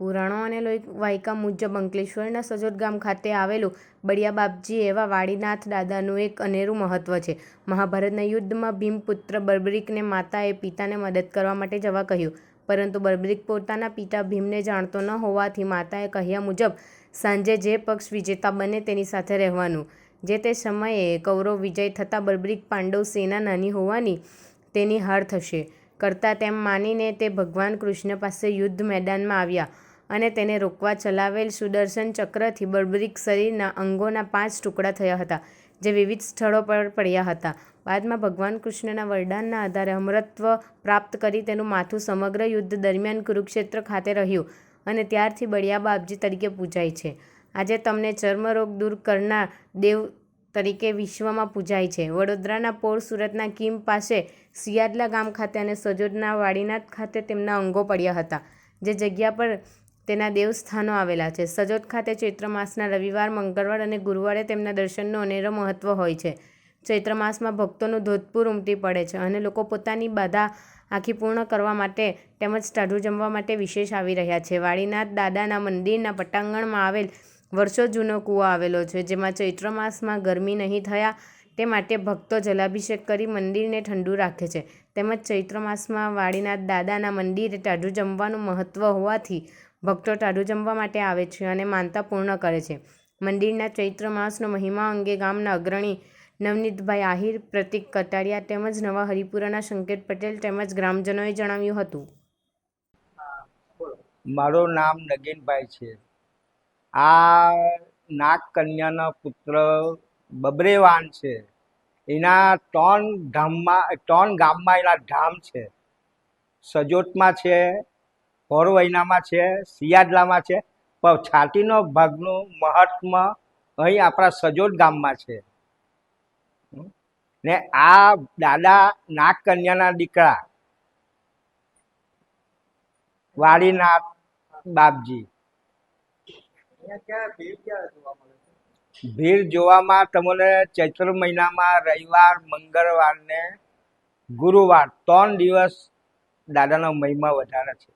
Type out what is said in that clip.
પુરાણો અને વાયકા મુજબ અંકલેશ્વરના સજોદ ગામ ખાતે આવેલું બળિયા બાપજી એવા વાડીનાથ દાદાનું એક અનેરું મહત્વ છે. મહાભારતના યુદ્ધમાં ભીમપુત્ર બર્બરિકને માતાએ પિતાને મદદ કરવા માટે જવા કહ્યું. પરંતુ બર્બરિક પોતાના પિતા ભીમને જાણતો ન હોવાથી માતાએ કહ્યા મુજબ, સાંજે જે પક્ષ વિજેતા બને તેની સાથે રહેવાનું. જે તે સમયે કૌરવ વિજય થતાં બર્બરિક પાંડવ સેના નાની હોવાની તેની હાર થશે. કરતાં તેમ માનીને તે ભગવાન કૃષ્ણ પાસે યુદ્ધ મેદાનમાં આવ્યા. અને તેને રોકવા ચલાવેલ સુદર્શન ચક્રથી બર્બરીક શરીરના અંગોના પાંચ ટુકડા થયા હતા, જે વિવિધ સ્થળો પર પડ્યા હતા. બાદમાં ભગવાન કૃષ્ણના વરદાનના આધારે અમરત્વ પ્રાપ્ત કરી તેનું માથું સમગ્ર યુદ્ધ દરમિયાન કુરુક્ષેત્ર ખાતે રહ્યું અને ત્યારથી બળિયા બાપજી તરીકે પૂજાય છે. આજે તમને ચર્મરોગ દૂર કરનાર દેવ તરીકે વિશ્વમાં પૂજાય છે. વડોદરાના પોળ સુરતના કિમ પાસે સિયાદલા ગામ ખાતે અને સજોદના વાડીનાથ ખાતે તેમના અંગો પડ્યા હતા, જે જગ્યા પર તેના દેવસ્થાનો આવેલા છે. સજોદ ખાતે ચૈત્ર માસના રવિવાર, મંગળવાર અને ગુરુવારે તેમના દર્શનનો અનેરો મહત્ત્વ હોય છે. ચૈત્ર માસમાં ભક્તોનું ધોધપુર ઉમટી પડે છે અને લોકો પોતાની બાધા આખી પૂર્ણ કરવા માટે તેમજ ટાઢું જમવા માટે વિશેષ આવી રહ્યા છે. વાડીનાથ દાદાના મંદિરના પટાંગણમાં આવેલ વર્ષો જૂનો કૂવો આવેલો છે, જેમાં ચૈત્ર માસમાં ગરમી નહીં થયા તે માટે ભક્તો જલાભિષેક કરી મંદિરને ઠંડુ રાખે છે. તેમજ ચૈત્ર માસમાં વાડીનાથ દાદાના મંદિરે ટાઢું જમવાનું મહત્ત્વ હોવાથી ભક્તો ટાઢું જમવા માટે આવે છે અને માનતા પૂર્ણ કરે છે. મંદિરના ચૈત્ર માસનો મહિમા અંગે ગામના અગ્રણી નવનીતભાઈ આહિર પ્રતિક કટારિયા તેમજ નવા હરિપુરાના સંકેત પટેલ તેમજ ગ્રામજનોએ જણાવ્યું હતું. મારું નામ નગીનભાઈ છે. આ નાગ કન્યાનો પુત્ર બબરેવાન છે. એના ત્રણ ધામમાં ત્રણ ગામમાં એના ધામ છે. સજોતમાં છે. હોરવૈનામાં છે સિયાદલામાં છે પણ છાતીનો ભાગનું મહત્વ અહીં આપણા સજોદ ગામમાં છે. ને આ દાદા નાગ કન્યાના દીકરા વાડીનાથ બાપજી. ભીડ જોવામાં તમને ચૈત્ર મહિનામાં રવિવાર મંગળવાર ને ગુરુવાર ત્રણ દિવસ દાદાનો મહિમા વધારે છે.